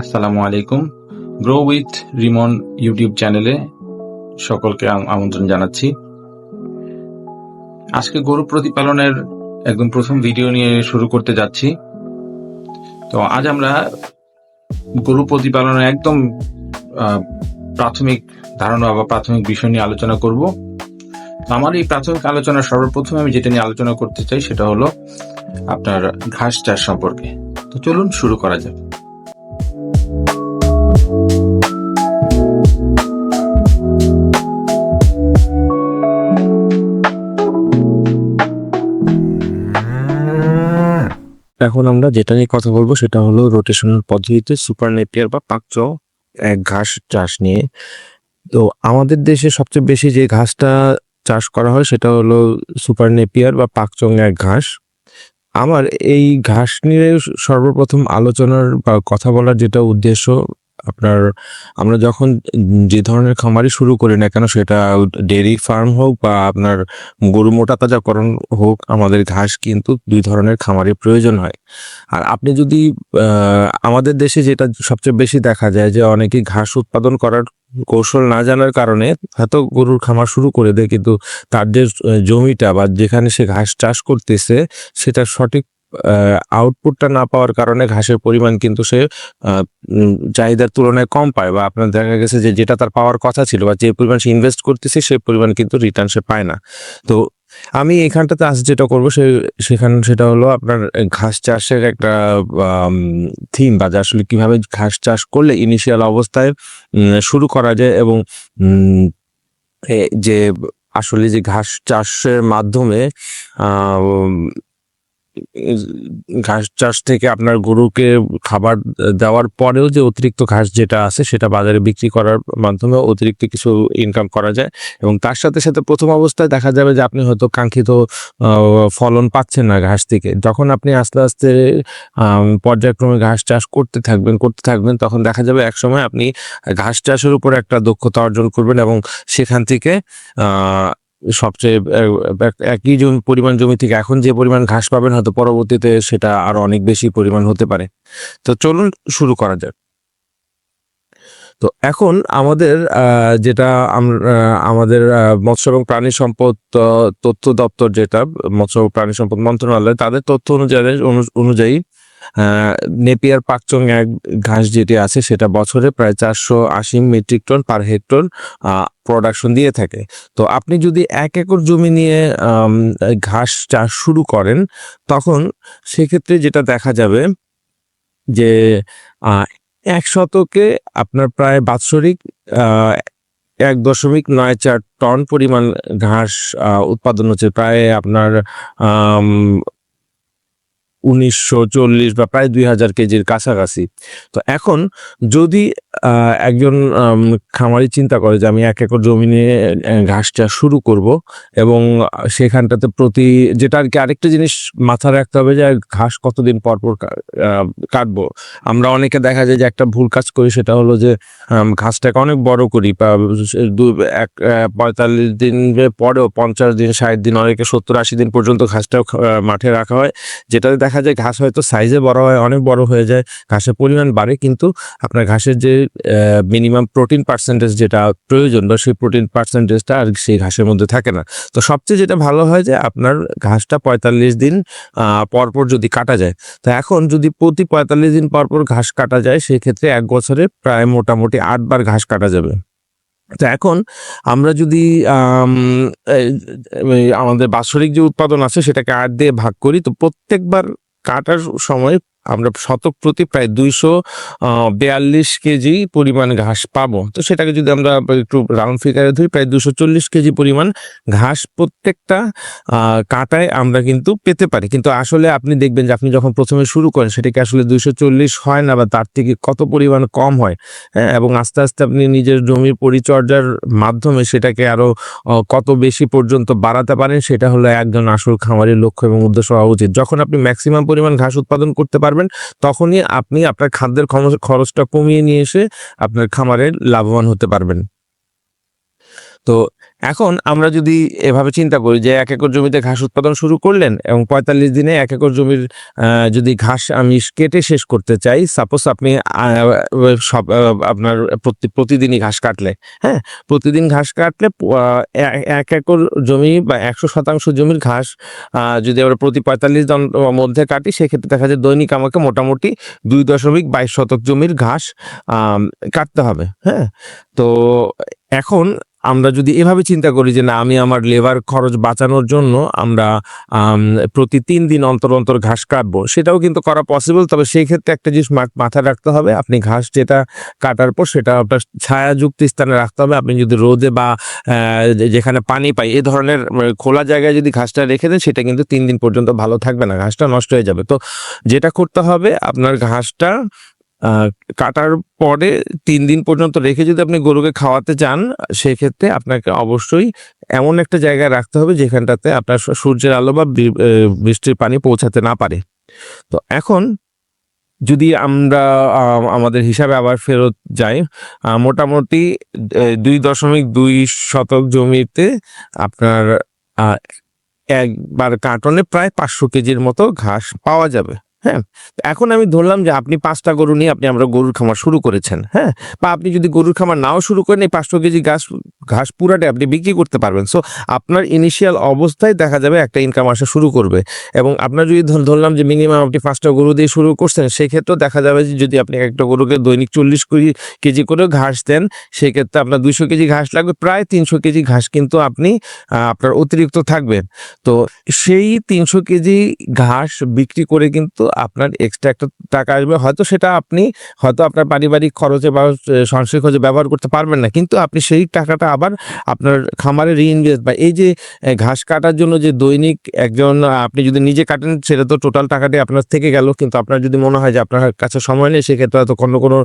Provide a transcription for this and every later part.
আসসালামু আলাইকুম। Grow with Rimon YouTube চ্যানেলে সকলকে আমন্ত্রণ জানাচ্ছি। আজকে গরু প্রতিপালনের একদম প্রথম ভিডিও নিয়ে শুরু করতে যাচ্ছি। তো আজ আমরা গরু প্রতিপালনের একদম প্রাথমিক ধারণা বা প্রাথমিক বিষয় নিয়ে আলোচনা করব। আমার এই প্রাথমিক আলোচনা সর্বপ্রথম আমি যেটা নিয়ে আলোচনা করতে চাই সেটা হলো আপনার ঘাস চাষ সম্পর্কে। তো চলুন শুরু করা যাক। এখন আমরা যেটা নিয়ে কথা বলব সেটা হলো রোটেশনাল পদ্ধতিতে সুপার নেপিয়ার বা পাকচ, এক ঘাস চাষ নিয়ে। তো আমাদের দেশে সবচেয়ে বেশি যে ঘাসটা চাষ করা হয় সেটা হলো সুপার নেপিয়ার বা পাকচং এক ঘাস। আমার এই ঘাস নিয়ে সর্বপ্রথম আলোচনার বা কথা বলার যেটা উদ্দেশ্য আপনার, আমরা যখন যে ধরনের খামারই শুরু করি না কেন, সেটা ডেয়ারি ফার্ম হোক বা আপনার গরু মোটা তাজাকরণ হোক, আমাদের ঘাস কিন্তু দুই ধরনের খামারের প্রয়োজন হয়। আর আপনি যদি আমাদের দেশে যেটা সবচেয়ে বেশি দেখা যায় যে অনেকে ঘাস উৎপাদন করার কৌশল না জানার কারণে হয়তো গরুর খামার শুরু করে দেয়, কিন্তু তার যে জমিটা বা যেখানে সে ঘাস চাষ করতেছে সেটা সঠিক আউটপুটটা না পাওয়ার কারণে ঘাসের পরিমাণ কিন্তু সে চাহিদার তুলনায় কম পায় বা আপনার দেখা গেছে যে যেটা তার পাওয়ার কথা ছিল বা যে পরিমাণ সে ইনভেস্ট করতেছে সেই পরিমাণ কিন্তু রিটার্ন সে পায় না। তো আমি এখানটাতে আজ যেটা করব সে, সেখানে, সেটা হলো আপনার ঘাস চাষের একটা থিম বা আসলে কীভাবে ঘাস চাষ করলে ইনিশিয়াল অবস্থায় শুরু করা যায় এবং যে আসলে যে ঘাস চাষের মাধ্যমে ঘাস চাষ থেকে আপনার গরুকে খাবার দেওয়ার পরেও যে অতিরিক্ত ঘাস যেটা আছে সেটা বাজারে বিক্রি করার মাধ্যমে অতিরিক্ত কিছু ইনকাম করা যায়। এবং তার সাথে সাথে প্রথম অবস্থায় দেখা যাবে যে আপনি হয়তো কাঙ্ক্ষিত ফলন পাচ্ছেন না ঘাস থেকে। যখন আপনি আস্তে আস্তে পর্যায়ক্রমে ঘাস চাষ করতে থাকবেন করতে থাকবেন, তখন দেখা যাবে একসময় আপনি ঘাস চাষের উপর একটা দক্ষতা অর্জন করবেন এবং সেখান থেকে সবচেয়ে একই জমি, পরিমাণ জমি থেকে এখন যে পরিমাণ ঘাস পাবেন, হয়তো পরবর্তীতে সেটা আরও অনেক বেশি পরিমাণ হতে পারে। তো চলুন শুরু করা যাক। তো এখন আমাদের যেটা আমাদের মৎস্য এবং প্রাণী সম্পদ তথ্য দপ্তর যেটা, মৎস্য প্রাণী সম্পদ মন্ত্রণালয়, তাদের তথ্য অনুযায়ী অনুযায়ী নেপিয়ার পাকচং এক ঘাস যেটি আছে, সেটা বছরে প্রায় চারশো আশি metric ton per hectare production দিয়ে থাকে। তো আপনি যদি এক একর জমি নিয়ে ঘাস চাষ শুরু করেন, তখন সেক্ষেত্রে যেটা দেখা যাবে যে এক শতকে আপনার প্রায় বাৎসরিক এক দশমিক নয় চার টন পরিমাণ ঘাস উৎপাদন হচ্ছে। প্রায় আপনার উনিশশো চল্লিশ বা প্রায় দুই হাজার কেজির কাছাকাছি। তো এখন যদি একজন খামারি চিন্তা করে যে আমি এক একর জমি নিয়ে ঘাস চাষ শুরু করব এবং সেখানটাতে প্রতি, যেটা আর কি আরেকটা জিনিস মাথায় রাখতে হবে যে ঘাস কতদিন পর পর কাটবো। আমরা অনেকে দেখা যায় যে একটা ভুল কাজ করি, সেটা হলো যে ঘাসটাকে অনেক বড় করি বা দু- এক পঁয়তাল্লিশ দিন পরেও পঞ্চাশ দিন, ষাট দিন, অনেকে সত্তর আশি দিন পর্যন্ত ঘাসটাও মাঠে রাখা হয়, যেটাতে দেখা যায় ঘাস হয়তো সাইজে বড় হয় অনেক বড় হয়ে যায় ঘাসের পরিমাণ বাড়ে কিন্তু আপনার ঘাসের যে মিনিমাম প্রোটিন পার্সেন্টেজ যেটা প্রয়োজন বা সেই প্রোটিন পার্সেন্টেজটা আর সেই ঘাসের মধ্যে থাকে না। তো সবচেয়ে যেটা ভালো হয় যে আপনার ঘাসটা পঁয়তাল্লিশ দিন আহ, পর পর যদি কাটা যায় তো এখন যদি প্রতি পঁয়তাল্লিশ দিন পর পর ঘাস কাটা যায় সেক্ষেত্রে এক বছরে প্রায় মোটামুটি আটবার ঘাস কাটা যাবে। তো এখন আমরা যদি আমাদের বাৎসরিক যে উৎপাদন আছে সেটাকে আট দিয়ে ভাগ করি তো প্রত্যেকবার কাটার সময় আমরা শতক প্রতি প্রায় দুইশো বিয়াল্লিশ কেজি পরিমাণ ঘাস পাবো। তো সেটাকে যদি আমরা একটু রাউন্ড ফিগারে ধরি, প্রায় দুশো চল্লিশ কেজি পরিমাণ ঘাস প্রত্যেকটা কাটায় আমরা কিন্তু পেতে পারি। কিন্তু আসলে আপনি দেখবেন যে আপনি যখন প্রথমে শুরু করেন, সেটাকে আসলে দুইশো চল্লিশ হয় না বা তার থেকে কত পরিমাণ কম হয় হ্যাঁ? এবং আস্তে আস্তে আপনি নিজের জমির পরিচর্যার মাধ্যমে সেটাকে আরও কত বেশি পর্যন্ত বাড়াতে পারেন, সেটা হলো একজন আসল খামারের লক্ষ্য এবং উদ্দেশ্য হওয়া উচিত। যখন আপনি ম্যাক্সিমাম পরিমাণ ঘাস উৎপাদন করতে পারবেন, তখনই আপনি আপনার খাদ্যের খরচ- খরচটা কমিয়ে নিয়ে এসে আপনার খামারে লাভবান হতে পারবেন। তো এখন আমরা যদি এভাবে চিন্তা করি যে এক একর জমিতে ঘাস উৎপাদন শুরু করলেন এবং পঁয়তাল্লিশ দিনে এক একর জমির যদি ঘাস আমি কেটে শেষ করতে চাই সাপোজ আপনি সব আপনার প্রতি- প্রতিদিনই ঘাস কাটলে হ্যাঁ? প্রতিদিন ঘাস কাটলে এক একর জমি বা একশো শতাংশ জমির ঘাস যদি আমরা প্রতি পঁয়তাল্লিশ দিন মধ্যে কাটি, সেক্ষেত্রে দেখা যায় দৈনিক আমাকে মোটামুটি দুই দশমিক বাইশ শতক জমির ঘাস কাটতে হবে হ্যাঁ? তো এখন আমরা যদি এভাবে চিন্তা করি যে না, আমি আমার লেবার খরচ বাঁচানোর জন্য আমরা প্রতি তিন দিন অন্তর অন্তর ঘাস কাটবো, সেটাও কিন্তু করা পসিবল তবে সেই ক্ষেত্রে একটা জিনিস মাথায় রাখতে হবে, আপনি ঘাস যেটা কাটার পর সেটা আপনার ছায়াযুক্ত স্থানে রাখতে হবে। আপনি যদি রোদে বা যেখানে পানি পাই এই ধরনের খোলা জায়গায় যদি ঘাসটা রেখে দেন, সেটা কিন্তু তিন দিন পর্যন্ত ভালো থাকবে না, ঘাসটা নষ্ট হয়ে যাবে। তো যেটা করতে হবে, আপনার ঘাসটা কাটার পরে তিন দিন পর্যন্ত রেখে যদি আপনি গরুকে খাওয়াতে চান সেক্ষেত্রে আপনাকে অবশ্যই এমন একটা জায়গায় রাখতে হবে যেখানটাতে আপনার সূর্যের আলো বা বৃষ্টির পানি পৌঁছাতে না পারে। তো এখন যদি আমরা আমাদের হিসাবে আবার ফেরত যাই মোটামুটি দুই দশমিক দুই শতক জমিতে আপনার একবার কার্টনে প্রায় পাঁচশো কেজির মতো ঘাস পাওয়া যাবে। হ্যাঁ? এখন আমি ধরলাম যে আপনি পাঁচটা গরু নিয়ে আপনি আমরা গরুর খামার শুরু করেছেন হ্যাঁ? বা আপনি যদি গরুর খামার নাও শুরু করেন, এই পাঁচশো কেজি ঘাস ঘাস পুরাটা আপনি বিক্রি করতে পারবেন। সো আপনার ইনিশিয়াল অবস্থায় দেখা যাবে একটা ইনকাম আসা শুরু করবে। এবং আপনার যদি ধর- ধরলাম যে মিনিমাম আপনি পাঁচটা গরু দিয়ে শুরু করছেন, সেক্ষেত্রেও দেখা যাবে যে যদি আপনি একটা গরুকে দৈনিক চল্লিশ কেজি করে ঘাস দেন, সেক্ষেত্রে আপনার দুইশো কেজি ঘাস লাগবে, প্রায় তিনশো কেজি ঘাস কিন্তু আপনি আপনার অতিরিক্ত থাকবেন তো সেই তিনশো কেজি ঘাস বিক্রি করে কিন্তু আপনার এক্সট্রা একটা টাকা আসবে। হয়তো সেটা আপনি হয়তো আপনার পারিবারিক খরচে বা আহ, সাংসারিক খরচে ব্যবহার করতে পারবেন না। কিন্তু আপনি সেই টাকাটা আবার আপনার খামারে রিইনভেস্ট বা এই যে ঘাস কাটার জন্য যে দৈনিক একজন আপনি যদি নিজে কাটেন সেটা তো টোটাল টাকাটি আপনার থেকে গেল। কিন্তু আপনার যদি মনে হয় যে আপনার কাছে সময় নেই সেক্ষেত্রে হয়তো কোনো কোনো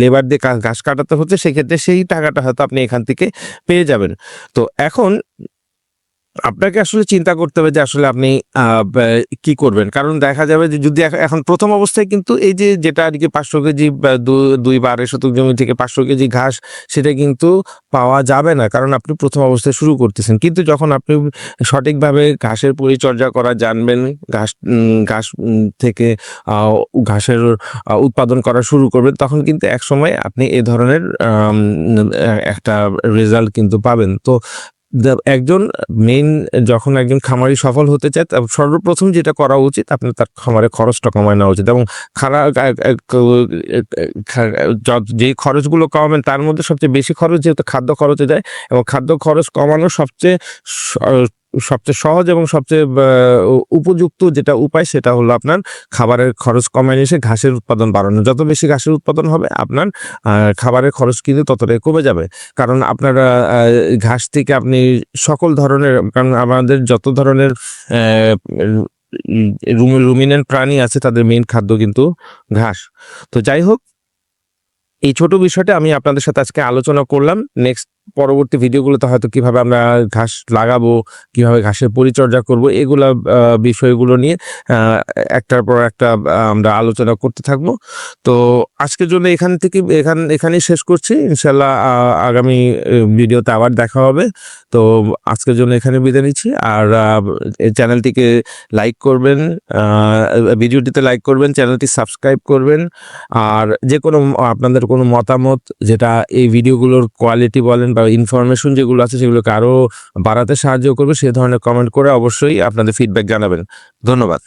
লেবার দিয়ে ঘাস কাটাতে হচ্ছে সেক্ষেত্রে সেই টাকাটা হয়তো আপনি এখান থেকে পেয়ে যাবেন। তো এখন আপনাকে আসলে চিন্তা করতে হবে যে আসলে আপনি কি করবেন। কারণ দেখা যাবে যে যদি এখ- এখন প্রথম অবস্থায় কিন্তু এই যে যেটা আর কি পাঁচশো কেজি দুই বা আড়াই শতক জমি থেকে পাঁচশো কেজি ঘাস, সেটা কিন্তু পাওয়া যাবে না। কারণ আপনি প্রথম অবস্থায় শুরু করতেছেন। কিন্তু যখন আপনি সঠিকভাবে ঘাসের পরিচর্যা করা জানবেন, ঘাস ঘাস থেকে ঘাসের উৎপাদন করা শুরু করবেন, তখন কিন্তু এক সময় আপনি এ ধরনের একটা রেজাল্ট কিন্তু পাবেন। তো একজন মেইন যখন একজন খামারি সফল হতে চায় সর্বপ্রথম যেটা করা উচিত, আপনার তার খামারে খরচটা কমায় নেওয়া উচিত। এবং খারাপ যে খরচগুলো কমাবেন, তার মধ্যে সবচেয়ে বেশি খরচ যেহেতু খাদ্য খরচে যায়, এবং খাদ্য খরচ কমানো সবচেয়ে সবচেয়ে সহজ এবং সবচেয়ে উপযুক্ত যেটা উপায় সেটা হলো আপনার খাবারের খরচ কমায় এসে ঘাসের উৎপাদন বাড়ানো। যত বেশি ঘাসের উৎপাদন হবে আপনার খাবারের খরচ কিন্তু ততটাই কমে যাবে। কারণ আপনার ঘাস থেকে আপনি সকল ধরনের, কারণ আমাদের যত ধরনের রুমিনেন্ট প্রাণী আছে তাদের মেইন খাদ্য কিন্তু ঘাস। তো যাই হোক, এই ছোট বিষয়টা আমি আপনাদের সাথে আজকে আলোচনা করলাম। নেক্সট পরবর্তী ভিডিওগুলোতে হয়তো কীভাবে আমরা ঘাস লাগাবো, কীভাবে ঘাসের পরিচর্যা করব, এগুলা বিষয়গুলো নিয়ে একটার পর একটা আমরা আলোচনা করতে থাকব। তো আজকের জন্য এখান থেকে, এখান, এখানেই শেষ করছি। ইনশাল্লাহ আগামী ভিডিওতে আবার দেখা হবে। তো আজকের জন্য এখানে বিদায় নিচ্ছি। আর চ্যানেলটিকে লাইক করবেন ভিডিওটিতে লাইক করবেন, চ্যানেলটি সাবস্ক্রাইব করবেন। আর যে কোনো আপনাদের কোনো মতামত, যেটা এই ভিডিওগুলোর কোয়ালিটি বলেন বা ইনফরমেশন যেগুলো আছে সেগুলোকে আরও বাড়াতে সাহায্য করবে, সে ধরনের কমেন্ট করে অবশ্যই আপনাদের ফিডব্যাক জানাবেন। ধন্যবাদ।